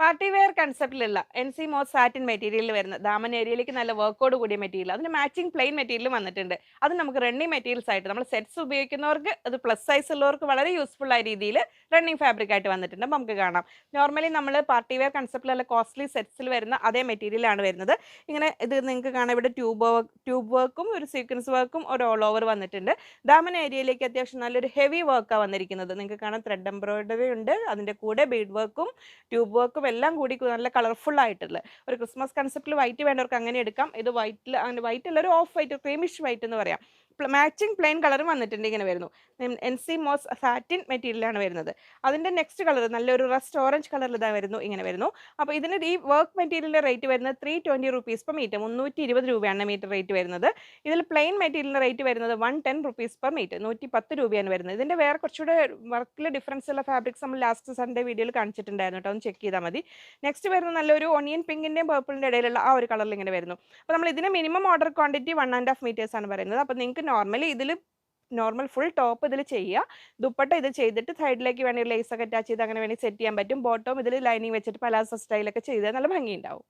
Party wear കൺസെപ്റ്റിലുള്ള N C moss satin മെറ്റീരിയലിൽ വരുന്ന ദാമൻ ഏരിയയിലേക്ക് നല്ല വർക്കോട് കൂടിയ മെറ്റീരിയൽ. അതിന് മാച്ചിങ് പ്ലെയിൻ മെറ്റീരിയൽ വന്നിട്ടുണ്ട്. അത് നമുക്ക് റണ്ണിങ് മെറ്റീരിയൽസ് ആയിട്ട് നമ്മൾ സെറ്റ്സ് ഉപയോഗിക്കുന്നവർക്ക് അത് പ്ലസ് സൈസ് ഉള്ളവർക്ക് വളരെ യൂസ്ഫുൾ ആയ രീതിയിൽ റണ്ണിങ് ഫാബ്രിക് ആയിട്ട് വന്നിട്ടുണ്ട്. നമുക്ക് കാണാം. നോർമലി നമ്മൾ പാർട്ടി വെയർ കൺസെപ്റ്റിലുള്ള കോസ്റ്റ്ലി സെറ്റ്സിൽ വരുന്ന അതേ മെറ്റീരിയലാണ് വരുന്നത്. ഇങ്ങനെ ഇത് നിങ്ങൾക്ക് കാണാം. ഇവിടെ ട്യൂബ് ട്യൂബ് വർക്കും ഒരു സീക്വൻസ് വർക്കും ഒരു ഓൾ ഓവർ വന്നിട്ടുണ്ട്. ദാമൻ ഏരിയയിലേക്ക് അത്യാവശ്യം നല്ലൊരു ഹെവി വർക്കാണ് വന്നിരിക്കുന്നത്. നിങ്ങൾക്ക് കാണാം. ത്രെഡ് എംബ്രോയിഡറി ഉണ്ട്. അതിന്റെ കൂടെ ബീഡ് വർക്കും ട്യൂബ് വർക്കും എല്ലാം കൂടി നല്ല കളർഫുൾ ആയിട്ടുള്ള ഒരു ക്രിസ്മസ് കൺസെപ്റ്റിൽ വൈറ്റ് വേണ്ടവർക്ക് അങ്ങനെ എടുക്കാം. ഇത് വൈറ്റിൽ അങ്ങനെ വൈറ്റ് അല്ല ഒരു ഓഫ് വൈറ്റ് ക്രീമിഷ് വൈറ്റ് എന്ന് പറയാം. മാച്ചിങ് പ്ലെയിൻ കളറും വന്നിട്ടുണ്ട് ഇങ്ങനെ വരുന്നു. എൻ സി മോസ് സാറ്റിൻ മെറ്റീരിയലാണ് വരുന്നത്. അതിന്റെ നെക്സ്റ്റ് കളർ നല്ലൊരു റസ്റ്റ് ഓറഞ്ച് കളറിൽ ഇതാ വരുന്നു ഇങ്ങനെ വരുന്നു. അപ്പോൾ ഇതിന് ഈ വർക്ക് മെറ്റീരിയലിന്റെ റേറ്റ് വരുന്നത് three twenty rupees per metre മുന്നൂറ്റി ഇരുപത് രൂപയാണ് മീറ്റർ റേറ്റ് വരുന്നത്. ഇതിൽ പ്ലെയിൻ മെറ്റീരിയലിന്റെ റേറ്റ് വരുന്നത് one ten rupees per metre നൂറ്റി പത്ത് രൂപയാണ് വരുന്നത്. ഇതിന്റെ വേറെ കുറച്ചുകൂടെ വർക്കിൽ ഡിഫറൻസ് ഉള്ള ഫാബ്രിക്സ് നമ്മൾ ലാസ്റ്റ് സൺഡേ വീഡിയോയിൽ കാണിച്ചിട്ടുണ്ടായിരുന്നു കേട്ടോ ഒന്ന് ചെക്ക് ചെയ്താൽ മതി. നെക്സ്റ്റ് വരുന്ന നല്ലൊരു ഒണിയൻ പിങ്കിന്റെയും പേർപ്പിളിന്റെ ഇടയിലുള്ള ആ ഒരു കളറിൽ ഇങ്ങനെ വരുന്നു. അപ്പോൾ നമ്മൾ ഇതിന് minimum order quantity one and half metres ആണ് പറയുന്നത്. അപ്പോൾ നിങ്ങൾക്ക് നോർമലി ഇതിൽ നോർമൽ ഫുൾ ടോപ്പ് ഇതിൽ ചെയ്യുക. ദുപ്പട്ട ഇത് ചെയ്തിട്ട് സൈഡിലേക്ക് വേണമെങ്കിൽ ലേസ് ഒക്കെ അറ്റാച്ച് ചെയ്ത് അങ്ങനെ വേണമെങ്കിൽ സെറ്റ് ചെയ്യാൻ പറ്റും. ബോട്ടം ഇതിൽ ലൈനിങ് വെച്ചിട്ട് പലാസോ സ്റ്റൈലൊക്കെ ചെയ്താൽ നല്ല ഭംഗിയുണ്ടാവും.